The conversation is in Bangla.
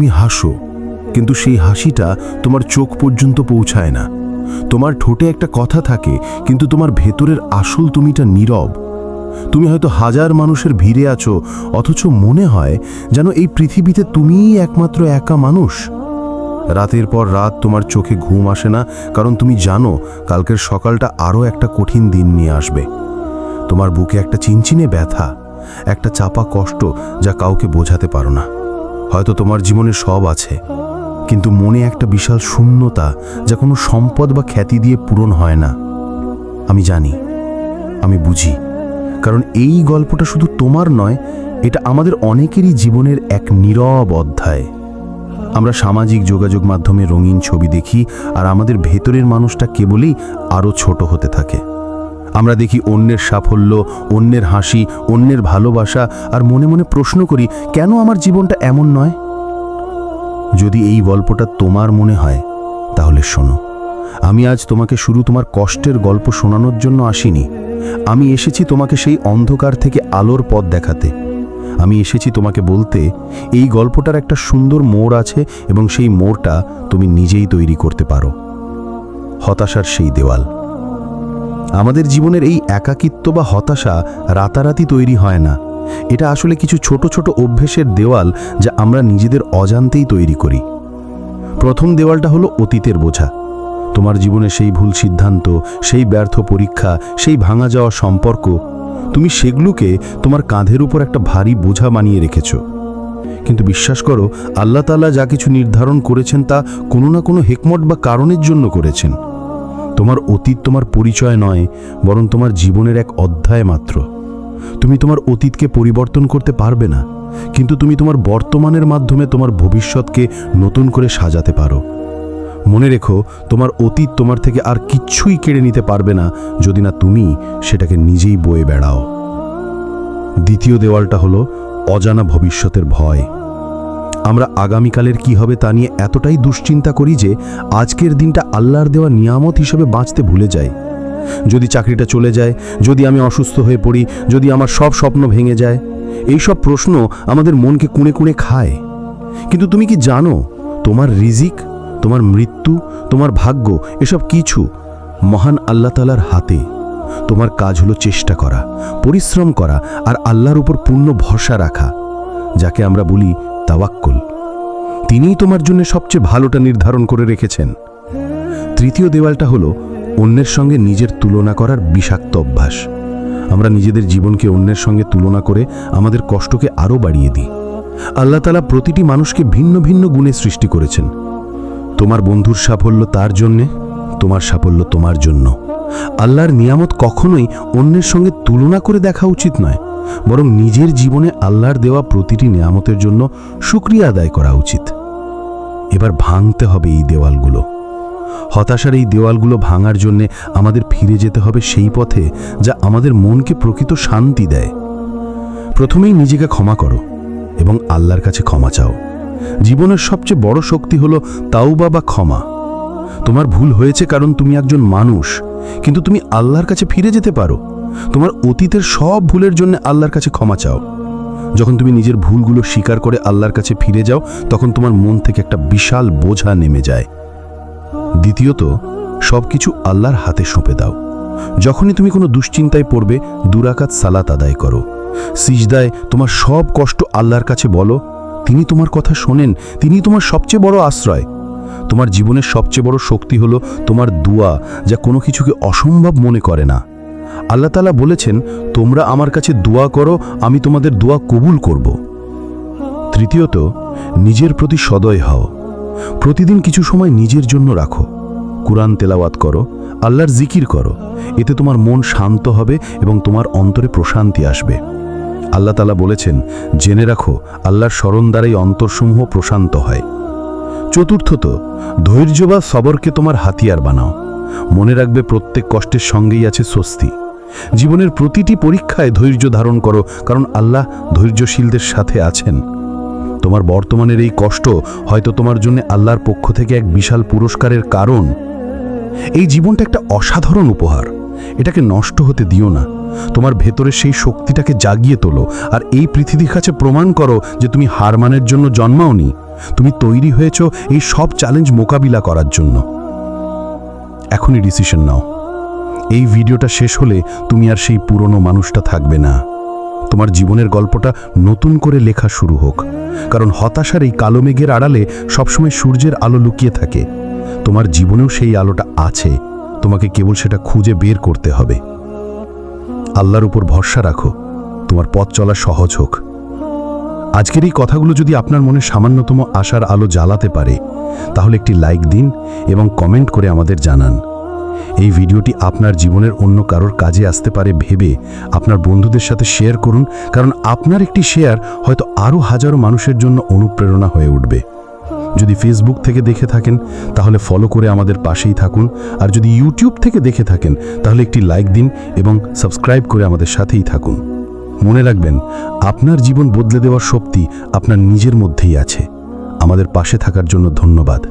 তুমি হাসো, কিন্তু সেই হাসিটা তোমার চোখ পর্যন্ত পৌঁছায় না। তোমার ঠোঁটে একটা কথা থাকে, কিন্তু তোমার ভেতরের আসল তুমিটা নীরব। তুমি হয়তো হাজার মানুষের ভিড়ে আছো, অথচ মনে হয় যেন এই পৃথিবীতে তুমিই একমাত্র একা মানুষ। রাতের পর রাত তোমার চোখে ঘুম আসে না, কারণ তুমি জানো কালকের সকালটা আরও একটা কঠিন দিন নিয়ে আসবে। তোমার বুকে একটা চিনচিনে ব্যথা, একটা চাপা কষ্ট যা কাউকে বোঝাতে পারো না। হয়তো তোমার জীবনে সব আছে। কিন্তু মনে একটা বিশাল শূন্যতা যা কোনো সম্পদ বা খ্যাতি দিয়ে পূরণ হয় না। আমি জানি, আমি বুঝি। কারণ এই গল্পটা শুধু তোমার নয়, এটা আমাদের অনেকেরই জীবনের এক নীরব অধ্যায়। আমরা সামাজিক যোগাযোগ মাধ্যমে রঙিন ছবি দেখি আর আমাদের ভেতরের মানুষটা কেবলই আরও ছোট হতে থাকে। আমরা দেখি অন্যের সাফল্য, অন্যের হাসি, অন্যের ভালোবাসা আর মনে মনে প্রশ্ন করি, কেন আমার জীবনটা এমন নয়? যদি এই গল্পটা তোমার মনে হয়, তাহলে শোনো। আমি আজ তোমাকে শুরু তোমার কষ্টের গল্প শোনানোর জন্য আসিনি। আমি এসেছি তোমাকে সেই অন্ধকার থেকে আলোর পথ দেখাতে। আমি এসেছি তোমাকে বলতে, এই গল্পটার একটা সুন্দর মোড় আছে এবং সেই মোড়টা তুমি নিজেই তৈরি করতে পারো। হতাশার সেই দেওয়াল। আমাদের জীবনের এই একাকিত্ব বা হতাশা রাতারাতি তৈরি হয় না। এটা আসলে কিছু ছোট ছোট অভ্যেসের দেওয়াল যা আমরা নিজেদের অজান্তেই তৈরি করি। প্রথম দেওয়ালটা হলো অতীতের বোঝা। তোমার জীবনে সেই ভুল সিদ্ধান্ত, সেই ব্যর্থ পরীক্ষা, সেই ভাঙা যাওয়া সম্পর্ক, তুমি সেগুলোকে তোমার কাঁধের উপর একটা ভারী বোঝা বানিয়ে রেখেছ। কিন্তু বিশ্বাস করো, আল্লাহ তাআলা যা কিছু নির্ধারণ করেছেন তা কোনো না কোনো হেকমত বা কারণের জন্য করেছেন। তোমার অতীত তোমার পরিচয় নয়, বরং তোমার জীবনের এক অধ্যায় মাত্র। তুমি তোমার অতীতকে পরিবর্তন করতে পারবে না, কিন্তু তুমি তোমার বর্তমানের মাধ্যমে তোমার ভবিষ্যৎকে নতুন করে সাজাতে পারো। মনে রেখো, তোমার অতীত তোমার থেকে আর কিচ্ছুই কেড়ে নিতে পারবে না, যদি না তুমি সেটাকে নিজেই বয়ে বেড়াও। দ্বিতীয় দেওয়ালটা হলো অজানা ভবিষ্যতের ভয়। আমরা আগামীকালের কি হবে তা নিয়ে এতটাই দুশ্চিন্তা করি যে আজকের দিনটা আল্লাহর দেওয়া নিয়ামত হিসেবে বাঁচতে ভুলে যাই। যদি চাকরিটা চলে যায়, যদি আমি অসুস্থ হয়ে পড়ি, যদি আমার সব স্বপ্ন ভেঙে যায়, এই সব প্রশ্ন আমাদের মনকে কুঁড়ে কুঁড়ে খায়। কিন্তু তুমি কি জানো, তোমার রিজিক, তোমার মৃত্যু, তোমার ভাগ্য, এসব কিছু মহান আল্লাহ তালার হাতে। তোমার কাজ হলো চেষ্টা করা, পরিশ্রম করা, আর আল্লাহর উপর পূর্ণ ভরসা রাখা। যাকে আমরা বলি তাওয়াক্কুল। তিনিই তোমার জন্য সবচেয়ে ভালোটা নির্ধারণ করে রেখেছেন। তৃতীয় দেওয়ালটা হলো অন্যের সঙ্গে নিজের তুলনা করার বিষাক্ত অভ্যাস। আমরা নিজেদের জীবনকে অন্যের সঙ্গে তুলনা করে আমাদের কষ্টকে আরও বাড়িয়ে দিই। আল্লাহ তালা প্রতিটি মানুষকে ভিন্ন ভিন্ন গুণে সৃষ্টি করেছেন। তোমার বন্ধুর সাফল্য তার জন্যে, তোমার সাফল্য তোমার জন্য। আল্লাহর নিয়ামত কখনোই অন্যের সঙ্গে তুলনা করে দেখা উচিত নয়। বরং নিজের জীবনে আল্লাহর দেওয়া প্রতিটি নিয়ামতের জন্য সুক্রিয়া আদায় করা উচিত। এবার ভাঙতে হবে এই দেওয়ালগুলো। হতাশার এই দেওয়ালগুলো ভাঙার জন্যে আমাদের ফিরে যেতে হবে সেই পথে যা আমাদের মনকে প্রকৃত শান্তি দেয়। প্রথমেই নিজেকে ক্ষমা করো এবং আল্লাহর কাছে ক্ষমা চাও। জীবনের সবচেয়ে বড় শক্তি হলো তাওবা বা ক্ষমা। তোমার ভুল হয়েছে কারণ তুমি একজন মানুষ, কিন্তু তুমি আল্লাহর কাছে ফিরে যেতে পারো। তোমার অতীতের সব ভুলের জন্য আল্লাহর কাছে ক্ষমা চাও। যখন তুমি নিজের ভুলগুলো স্বীকার করে আল্লাহর কাছে ফিরে যাও, তখন তোমার মন থেকে একটা বিশাল বোঝা নেমে যায়। দ্বিতীয়ত সব কিছু আল্লাহর হাতে সঁপে দাও। যখনই তুমি কোনো দুশ্চিন্তায় পড়বে, দুরাকাত সালাত আদায় করো। সিজদায় তোমার সব কষ্ট আল্লাহর কাছে বলো, তিনি তোমার কথা শোনেন, তিনি তোমার সবচেয়ে বড় আশ্রয়। তোমার জীবনের সবচেয়ে বড় শক্তি হলো তোমার দুয়া, যা কোনো কিছুকে অসম্ভব মনে করে না। আল্লাহ তালা বলেছেন, তোমরা আমার কাছে দোয়া করো, আমি তোমাদের দোয়া কবুল করব। তৃতীয়ত, নিজের প্রতি সদয় হও। প্রতিদিন কিছু সময় নিজের জন্য রাখো। কুরআন তেলাওয়াত করো, আল্লাহর জিকির করো। এতে তোমার মন শান্ত হবে এবং তোমার অন্তরে প্রশান্তি আসবে। আল্লাহ তালা বলেছেন, জেনে রাখো, আল্লাহর স্মরণ দ্বারাই অন্তরসমূহ প্রশান্ত হয়। চতুর্থত, ধৈর্য বা সবরকে তোমার হাতিয়ার বানাও। মনে রাখবে প্রত্যেক কষ্টের সঙ্গেই আছে স্বস্তি। জীবনের প্রতিটি পরীক্ষায় ধৈর্য ধারণ করো, কারণ আল্লাহ ধৈর্যশীলদের সাথে আছেন। তোমার বর্তমানের এই কষ্ট হয়তো তোমার জন্য আল্লাহর পক্ষ থেকে এক বিশাল পুরস্কারের কারণ। এই জীবনটা একটা অসাধারণ উপহার। এটাকে নষ্ট হতে দিও না। তোমার ভেতরে সেই শক্তিটাকে জাগিয়ে তোলো। আর এই পৃথিবীর কাছে প্রমাণ করো যে তুমি হার মানের জন্য জন্মাওনি। তুমি তৈরি হয়েছো এই সব চ্যালেঞ্জ মোকাবিলা করার জন্য। এখনই ডিসিশন নাও। এই ভিডিওটা শেষ হলে তুমি আর সেই পুরনো মানুষটা থাকবে না। তোমার জীবনের গল্পটা নতুন করে লেখা শুরু হোক। কারণ হতাশার এই কালো মেঘের আড়ালে সবসময় সূর্যের আলো লুকিয়ে থাকে। তোমার জীবনেও সেই আলোটা আছে। তোমাকে কেবল সেটা খুঁজে বের করতে হবে। আল্লাহর উপর ভরসা রাখো। তোমার পথ চলা সহজ হোক। আজকের এই কথাগুলো যদি আপনার মনে সামান্যতম আশার আলো জ্বালাতে পারে, তাহলে একটি লাইক দিন এবং কমেন্ট করে আমাদের জানান। এই ভিডিওটি আপনার জীবনের অন্য কারোর কাজে আসতে পারে ভেবে আপনার বন্ধুদের সাথে শেয়ার করুন, কারণ আপনার একটি শেয়ার হয়তো আরও হাজারো মানুষের জন্য অনুপ্রেরণা হয়ে উঠবে। যদি ফেসবুক থেকে দেখে থাকেন, তাহলে ফলো করে আমাদের পাশেই থাকুন, আর যদি ইউটিউব থেকে দেখে থাকেন, তাহলে একটি লাইক দিন এবং সাবস্ক্রাইব করে আমাদের সাথেই থাকুন। মনে রাখবেন, আপনার জীবন বদলে দেওয়ার শক্তি আপনার নিজের মধ্যেই আছে। আমাদের পাশে থাকার জন্য ধন্যবাদ।